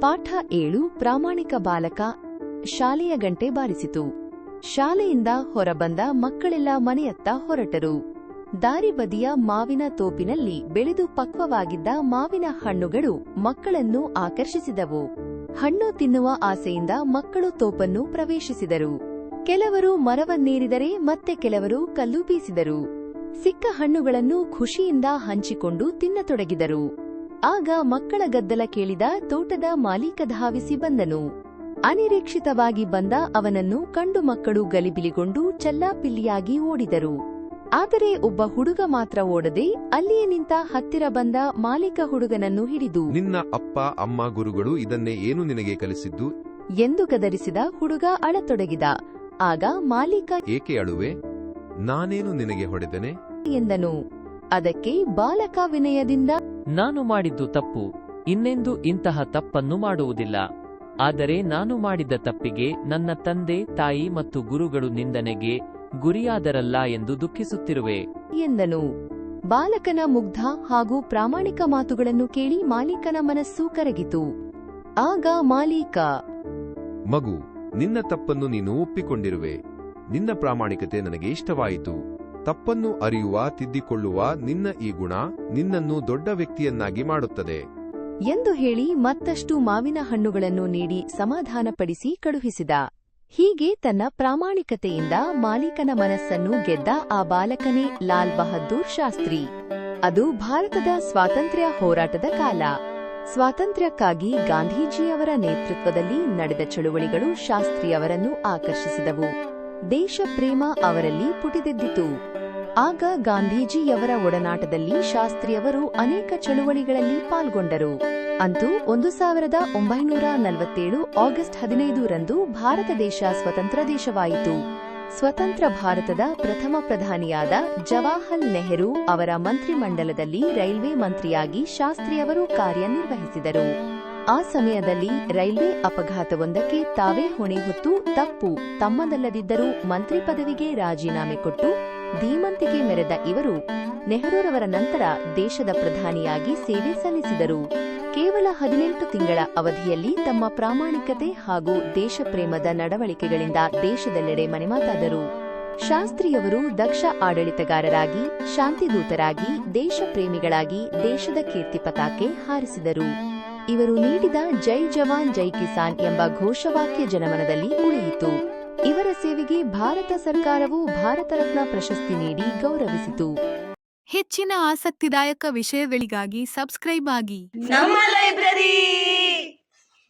ಪಾಠ ಏಳು, ಪ್ರಾಮಾಣಿಕ ಬಾಲಕ, ಶಾಲೆಯ ಗಂಟೆ ಬಾರಿಸಿತು. ಶಾಲೆಯಿಂದ ಹೊರಬಂದ ಮಕ್ಕಳೆಲ್ಲ ಮನೆಯತ್ತ ಹೊರಟರು. ದಾರಿ ಬದಿಯ ಮಾವಿನ ತೋಪಿನಲ್ಲಿ ಬೆಳೆದು ಪಕ್ವವಾಗಿದ್ದ ಮಾವಿನ ಹಣ್ಣುಗಳು ಮಕ್ಕಳನ್ನು ಆಕರ್ಷಿಸಿದವು. ಹಣ್ಣು ತಿನ್ನುವ ಆಸೆಯಿಂದ ಮಕ್ಕಳು ತೋಪನ್ನು ಪ್ರವೇಶಿಸಿದರು. ಕೆಲವರು ಮರವನ್ನೇರಿದರೆ ಮತ್ತೆ ಕೆಲವರು ಕಲ್ಲು ಬೀಸಿದರು. ಸಿಕ್ಕ ಹಣ್ಣುಗಳನ್ನು ಖುಷಿಯಿಂದ ಹಂಚಿಕೊಂಡು ತಿನ್ನತೊಡಗಿದರು. ಆಗ ಮಕ್ಕಳ ಗದ್ದಲ ಕೇಳಿದ ತೋಟದ ಮಾಲೀಕ ಧಾವಿಸಿ ಬಂದನು. ಅನಿರೀಕ್ಷಿತವಾಗಿ ಬಂದ ಅವನನ್ನು ಕಂಡು ಮಕ್ಕಳು ಗಲಿಬಿಲಿಗೊಂಡು ಚಲ್ಲಾಪಿಲ್ಲಿಯಾಗಿ ಓಡಿದರು. ಆದರೆ ಒಬ್ಬ ಹುಡುಗ ಮಾತ್ರ ಓಡದೆ ಅಲ್ಲಿಯೇ ನಿಂತ ಹತ್ತಿರ ಬಂದ ಮಾಲೀಕ ಹುಡುಗನನ್ನು ಹಿಡಿದು ನಿನ್ನ ಅಪ್ಪ ಅಮ್ಮ ಗುರುಗಳು ಇದನ್ನೇ ಏನು ನಿನಗೆ ಕಲಿಸಿದ್ದು? ಎಂದು ಗದರಿಸಿದ ಹುಡುಗ ಅಳತೊಡಗಿದ. ಆಗ ಮಾಲೀಕ ಏಕೆ ಅಳುವೆ? ನಾನೇನು ನಿನಗೆ ಹೊಡೆದನೆ? ಎಂದನು. ಅದಕ್ಕೆ ಬಾಲಕ ವಿನಯದಿಂದ ನಾನು ಮಾಡಿದ್ದು ತಪ್ಪು ಇನ್ನೆಂದು ಇಂತಹ ತಪ್ಪನ್ನು ಮಾಡುವುದಿಲ್ಲ. ಆದರೆ ನಾನು ಮಾಡಿದ ತಪ್ಪಿಗೆ ನನ್ನ ತಂದೆ ತಾಯಿ ಮತ್ತು ಗುರುಗಳು ನಿಂದನೆಗೆ ಗುರಿಯಾದರಲ್ಲ ಎಂದು ದುಃಖಿಸುತ್ತಿರುವೆ. ಎಂದನು. ಬಾಲಕನ ಮುಗ್ಧ ಹಾಗೂ ಪ್ರಾಮಾಣಿಕ ಮಾತುಗಳನ್ನು ಕೇಳಿ ಮಾಲೀಕನ ಮನಸ್ಸು ಕರಗಿತು. ಆಗ ಮಾಲೀಕ ಮಗು ನಿನ್ನ ತಪ್ಪನ್ನು ನೀನು ಒಪ್ಪಿಕೊಂಡಿರುವೆ. ನಿನ್ನ ಪ್ರಾಮಾಣಿಕತೆ ನನಗೆ ಇಷ್ಟವಾಯಿತು. ತಪ್ಪನ್ನು ಅರಿಯುವ, ತಿದ್ದಿಕೊಳ್ಳುವ ನಿನ್ನ ಈ ಗುಣ ನಿನ್ನನ್ನು ದೊಡ್ಡ ವ್ಯಕ್ತಿಯನ್ನಾಗಿ ಮಾಡುತ್ತದೆ. ಎಂದು ಹೇಳಿ ಮತ್ತಷ್ಟು ಮಾವಿನ ಹಣ್ಣುಗಳನ್ನು ನೀಡಿ ಸಮಾಧಾನಪಡಿಸಿ ಕಳುಹಿಸಿದ. ಹೀಗೆ ತನ್ನ ಪ್ರಾಮಾಣಿಕತೆಯಿಂದ ಮಾಲೀಕನ ಮನಸ್ಸನ್ನು ಗೆದ್ದ ಆ ಬಾಲಕನೇ ಲಾಲ್ ಬಹದ್ದೂರ್ ಶಾಸ್ತ್ರಿ. ಅದು ಭಾರತದ ಸ್ವಾತಂತ್ರ್ಯ ಹೋರಾಟದ ಕಾಲ. ಸ್ವಾತಂತ್ರ್ಯಕ್ಕಾಗಿ ಗಾಂಧೀಜಿಯವರ ನೇತೃತ್ವದಲ್ಲಿ ನಡೆದ ಚಳುವಳಿಗಳು ಶಾಸ್ತ್ರಿಯವರನ್ನು ಆಕರ್ಷಿಸಿದವು. ದೇಶ ಪ್ರೇಮ ಅವರಲ್ಲಿ ಪುಟಿದೆದ್ದಿತು. ಆಗ ಗಾಂಧೀಜಿಯವರ ಒಡನಾಟದಲ್ಲಿ ಶಾಸ್ತ್ರಿಯವರು ಅನೇಕ ಚಳುವಳಿಗಳಲ್ಲಿ ಪಾಲ್ಗೊಂಡರು. ಅಂತೂ ಒಂದು ಸಾವಿರದ ಒಂಬೈನೂರ ನಲವತ್ತೇಳು ಆಗಸ್ಟ್ ಹದಿನೈದರಂದು ಭಾರತ ದೇಶ ಸ್ವತಂತ್ರ ದೇಶವಾಯಿತು. ಸ್ವತಂತ್ರ ಭಾರತದ ಪ್ರಥಮ ಪ್ರಧಾನಿಯಾದ ಜವಾಹರ್ ನೆಹರು ಅವರ ಮಂತ್ರಿಮಂಡಲದಲ್ಲಿ ರೈಲ್ವೆ ಮಂತ್ರಿಯಾಗಿ ಶಾಸ್ತ್ರಿಯವರು ಕಾರ್ಯನಿರ್ವಹಿಸಿದರು. ಆ ಸಮಯದಲ್ಲಿ ರೈಲ್ವೆ ಅಪಘಾತವೊಂದಕ್ಕೆ ತಾವೇ ಹೊಣೆ ಹೊತ್ತು ತಪ್ಪು ತಮ್ಮದಲ್ಲದಿದ್ದರೂ ಮಂತ್ರಿ ಪದವಿಗೆ ರಾಜೀನಾಮೆ ಕೊಟ್ಟು ಧೀಮಂತಿಗೆ ಮೆರೆದ ಇವರು ನೆಹರೂರವರ ನಂತರ ದೇಶದ ಪ್ರಧಾನಿಯಾಗಿ ಸೇವೆ ಸಲ್ಲಿಸಿದರು. ಕೇವಲ ಹದಿನೆಂಟು ತಿಂಗಳ ಅವಧಿಯಲ್ಲಿ ತಮ್ಮ ಪ್ರಾಮಾಣಿಕತೆ ಹಾಗೂ ದೇಶಪ್ರೇಮದ ನಡವಳಿಕೆಗಳಿಂದ ದೇಶದೆಲ್ಲೆಡೆ ಮನೆಮಾತಾದರು. ಶಾಸ್ತ್ರಿಯವರು ದಕ್ಷ ಆಡಳಿತಗಾರರಾಗಿ, ಶಾಂತಿದೂತರಾಗಿ, ದೇಶಪ್ರೇಮಿಗಳಾಗಿ, ದೇಶದ ಕೀರ್ತಿ ಪತಾಕೆ ಹಾರಿಸಿದರು. ಇವರು ನೀಡಿದ ಜೈ ಜವಾನ್ ಜೈ ಕಿಸಾನ್ ಎಂಬ ಘೋಷವಾಕ್ಯ ಜನಮನದಲ್ಲಿ ಉಳಿಯಿತು. ಇವರ ಸೇವೆಗೆ ಭಾರತ ಸರ್ಕಾರವು ಭಾರತ ರತ್ನ ಪ್ರಶಸ್ತಿ ನೀಡಿ ಗೌರವಿಸಿತು. ಹೆಚ್ಚಿನ ಆಸಕ್ತಿದಾಯಕ ವಿಷಯಗಳಿಗಾಗಿ ಸಬ್ಸ್ಕ್ರೈಬ್ ಆಗಿ. ನಮ್ಮ ಲೈಬ್ರರಿ!